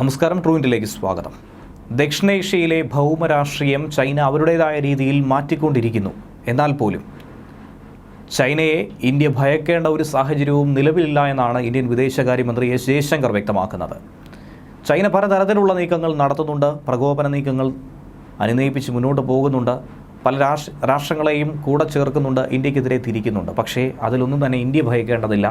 നമസ്കാരം ട്രൂവിന്റിലേക്ക് സ്വാഗതം. ദക്ഷിണേഷ്യയിലെ ഭൗമരാഷ്ട്രീയം ചൈന അവരുടേതായ രീതിയിൽ മാറ്റിക്കൊണ്ടിരിക്കുന്നു. എന്നാൽ പോലും ചൈനയെ ഇന്ത്യ ഭയക്കേണ്ട ഒരു സാഹചര്യവും നിലവിലില്ല എന്നാണ് ഇന്ത്യൻ വിദേശകാര്യമന്ത്രി എസ് ജയശങ്കർ വ്യക്തമാക്കുന്നത്. ചൈന പലതരത്തിലുള്ള നീക്കങ്ങൾ നടത്തുന്നുണ്ട് പ്രകോപന നീക്കങ്ങൾ അനുനയിപ്പിച്ച് മുന്നോട്ട് പോകുന്നുണ്ട് പല രാഷ്ട്ര രാഷ്ട്രങ്ങളെയും കൂടെ ചേർക്കുന്നുണ്ട് ഇന്ത്യക്കെതിരെ തിരിക്കുന്നുണ്ട്. പക്ഷേ അതിലൊന്നും തന്നെ ഇന്ത്യ ഭയക്കേണ്ടതില്ല.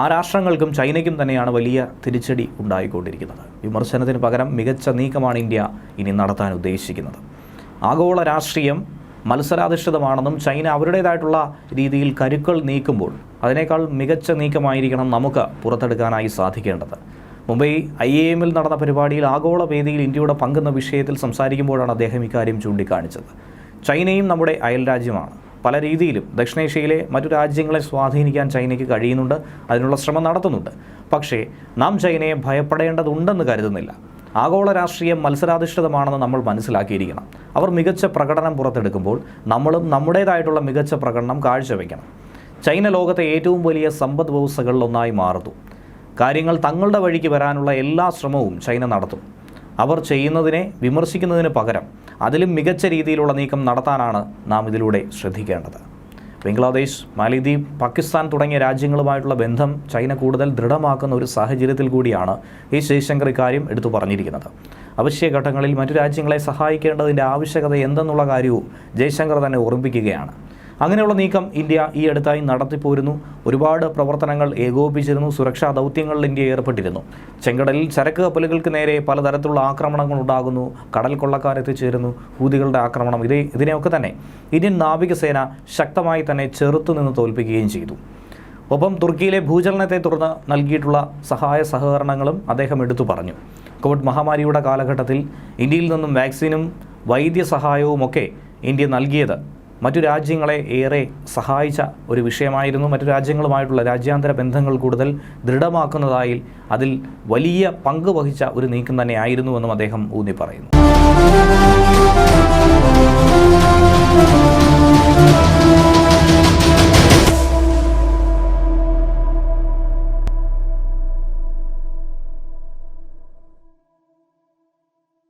ആ രാഷ്ട്രങ്ങൾക്കും ചൈനയ്ക്കും തന്നെയാണ് വലിയ തിരിച്ചടി ഉണ്ടായിക്കൊണ്ടിരിക്കുന്നത്. വിമർശനത്തിന് പകരം മികച്ച നീക്കമാണ് ഇന്ത്യ ഇനി നടത്താൻ ഉദ്ദേശിക്കുന്നത്. ആഗോള രാഷ്ട്രീയം മത്സരാധിഷ്ഠിതമാണെന്നും ചൈന അവരുടേതായിട്ടുള്ള രീതിയിൽ കരുക്കൾ നീക്കുമ്പോൾ അതിനേക്കാൾ മികച്ച നീക്കമായിരിക്കണം നമുക്ക് പുറത്തെടുക്കാനായി സാധിക്കേണ്ടത്. മുംബൈ ഐ എ എമ്മിൽ നടന്ന പരിപാടിയിൽ ആഗോള വേദിയിൽ ഇന്ത്യയുടെ പങ്കുന്ന വിഷയത്തിൽ സംസാരിക്കുമ്പോഴാണ് അദ്ദേഹം ഇക്കാര്യം ചൂണ്ടിക്കാണിച്ചത്. ചൈനയും നമ്മുടെ അയൽ രാജ്യമാണ് പല രീതിയിലും ദക്ഷിണേഷ്യയിലെ മറ്റു രാജ്യങ്ങളെ സ്വാധീനിക്കാൻ ചൈനയ്ക്ക് കഴിയുന്നുണ്ട് അതിനുള്ള ശ്രമം നടത്തുന്നുണ്ട്. പക്ഷേ നാം ചൈനയെ ഭയപ്പെടേണ്ടതുണ്ടെന്ന് കരുതുന്നില്ല. ആഗോള രാഷ്ട്രീയം മത്സരാധിഷ്ഠിതമാണെന്ന് നമ്മൾ മനസ്സിലാക്കിയിരിക്കണം. അവർ മികച്ച പ്രകടനം പുറത്തെടുക്കുമ്പോൾ നമ്മളും നമ്മുടേതായിട്ടുള്ള മികച്ച പ്രകടനം കാഴ്ചവെക്കണം. ചൈന ലോകത്തെ ഏറ്റവും വലിയ സമ്പദ് വ്യവസ്ഥകളിലൊന്നായി മാറുന്നു. കാര്യങ്ങൾ തങ്ങളുടെ വഴിക്ക് വരാനുള്ള എല്ലാ ശ്രമവും ചൈന നടത്തും. അവർ ചെയ്യുന്നതിനെ വിമർശിക്കുന്നതിന് പകരം അതിലും മികച്ച രീതിയിലുള്ള നീക്കം നടത്താനാണ് നാം ഇതിലൂടെ ശ്രദ്ധിക്കേണ്ടത്. ബംഗ്ലാദേശ് മാലിദ്വീപ് പാകിസ്ഥാൻ തുടങ്ങിയ രാജ്യങ്ങളുമായിട്ടുള്ള ബന്ധം ചൈന കൂടുതൽ ദൃഢമാക്കുന്ന ഒരു സാഹചര്യത്തിൽ കൂടിയാണ് ഈ ജയശങ്കർ ഇക്കാര്യം എടുത്തു പറഞ്ഞിരിക്കുന്നത്. അവശ്യഘട്ടങ്ങളിൽ മറ്റു രാജ്യങ്ങളെ സഹായിക്കേണ്ടതിന്റെ ആവശ്യകത എന്തെന്നുള്ള കാര്യവും ജയശങ്കർ തന്നെ ഓർമ്മിപ്പിക്കുകയാണ്. അങ്ങനെയുള്ള നീക്കം ഇന്ത്യ ഈ അടുത്തായി നടത്തിപ്പോരുന്നു. ഒരുപാട് പ്രവർത്തനങ്ങൾ ഏകോപിപ്പിച്ചിരുന്നു. സുരക്ഷാ ദൗത്യങ്ങളിൽ ഇന്ത്യ ഏർപ്പെട്ടിരുന്നു. ചെങ്കടലിൽ ചരക്ക് കപ്പലുകൾക്ക് നേരെ പലതരത്തിലുള്ള ആക്രമണങ്ങൾ ഉണ്ടാകുന്നു. കടൽ കൊള്ളക്കാർ എത്തിച്ചേരുന്നു ഹൂതികളുടെ ആക്രമണം. ഇതേ ഇതിനെയൊക്കെ തന്നെ ഇന്ത്യൻ നാവികസേന ശക്തമായി തന്നെ ചെറുത്തുനിന്ന് തോൽപ്പിക്കുകയും ചെയ്തു. ഒപ്പം തുർക്കിയിലെ ഭൂചലനത്തെ തുടർന്ന് നൽകിയിട്ടുള്ള സഹായ സഹകരണങ്ങളും അദ്ദേഹം എടുത്തു പറഞ്ഞു. കോവിഡ് മഹാമാരിയുടെ കാലഘട്ടത്തിൽ ഇന്ത്യയിൽ നിന്നും വാക്സിനും വൈദ്യസഹായവുമൊക്കെ ഇന്ത്യ നൽകിയത് മറ്റു രാജ്യങ്ങളെ ഏറെ സഹായിച്ച ഒരു വിഷയമായിരുന്നു. മറ്റു രാജ്യങ്ങളുമായിട്ടുള്ള രാജ്യാന്തര ബന്ധങ്ങൾ കൂടുതൽ ദൃഢമാക്കുന്നതായി അതിൽ വലിയ പങ്ക് വഹിച്ച ഒരു നീക്കം തന്നെയായിരുന്നുവെന്നും അദ്ദേഹം ഊന്നി പറയുന്നു